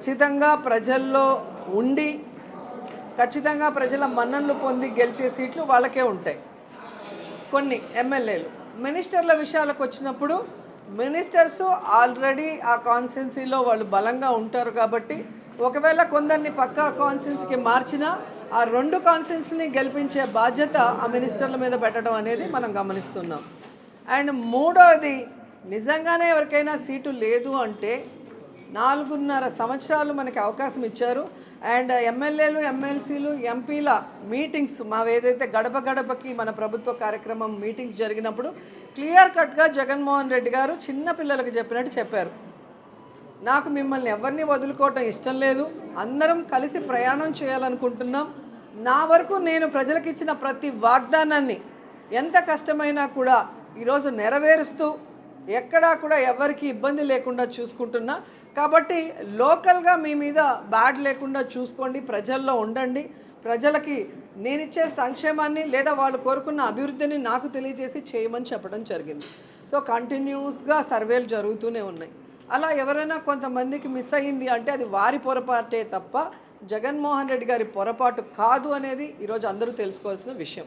ఖచ్చితంగా ప్రజల్లో ఉండి ఖచ్చితంగా ప్రజల మన్ననలు పొంది గెలిచే సీట్లు వాళ్ళకే ఉంటాయి. కొన్ని ఎమ్మెల్యేలు. మినిస్టర్ల విషయాలకు వచ్చినప్పుడు మినిస్టర్స్ ఆల్రెడీ ఆ కాన్స్టిట్యున్సీలో వాళ్ళు బలంగా ఉంటారు కాబట్టి ఒకవేళ కొందరిని పక్క కాన్స్టిట్యున్సీకి మార్చినా ఆ రెండు కాన్స్టిట్యున్సీని గెలిపించే బాధ్యత ఆ మినిస్టర్ల మీద పెట్టడం అనేది మనం గమనిస్తున్నాం. అండ్ మూడవది నిజంగానే ఎవరికైనా సీటు లేదు అంటే నాలుగున్నర సంవత్సరాలు మనకి అవకాశం ఇచ్చారు. అండ్ ఎమ్మెల్యేలు ఎమ్మెల్సీలు ఎంపీల మీటింగ్స్ మా ఏదైతే గడప గడపకి మన ప్రభుత్వ కార్యక్రమం మీటింగ్స్ జరిగినప్పుడు క్లియర్ కట్గా జగన్మోహన్ రెడ్డి గారు చిన్న పిల్లలకు చెప్పినట్టు చెప్పారు. నాకు మిమ్మల్ని ఎవరిని వదులుకోవటం ఇష్టం లేదు. అందరం కలిసి ప్రయాణం చేయాలనుకుంటున్నాం. నా వరకు నేను ప్రజలకు ఇచ్చిన ప్రతి వాగ్దానాన్ని ఎంత కష్టమైనా కూడా ఈరోజు నెరవేరుస్తూ ఎక్కడా కూడా ఎవరికి ఇబ్బంది లేకుండా చూసుకుంటున్నా. కాబట్టి లోకల్గా మీ మీద బ్యాడ్ లేకుండా చూసుకోండి ప్రజల్లో ఉండండి. ప్రజలకి నేనిచ్చే సంక్షేమాన్ని లేదా వాళ్ళు కోరుకున్న అభివృద్ధిని నాకు తెలియజేసి చేయమని చెప్పడం జరిగింది. సో కంటిన్యూస్గా సర్వేలు జరుగుతూనే ఉన్నాయి. అలా ఎవరైనా కొంతమందికి మిస్ అయ్యింది అంటే అది వారి పొరపాటే తప్ప జగన్మోహన్ రెడ్డి గారి పొరపాటు కాదు అనేది ఈరోజు అందరూ తెలుసుకోవాల్సిన విషయం.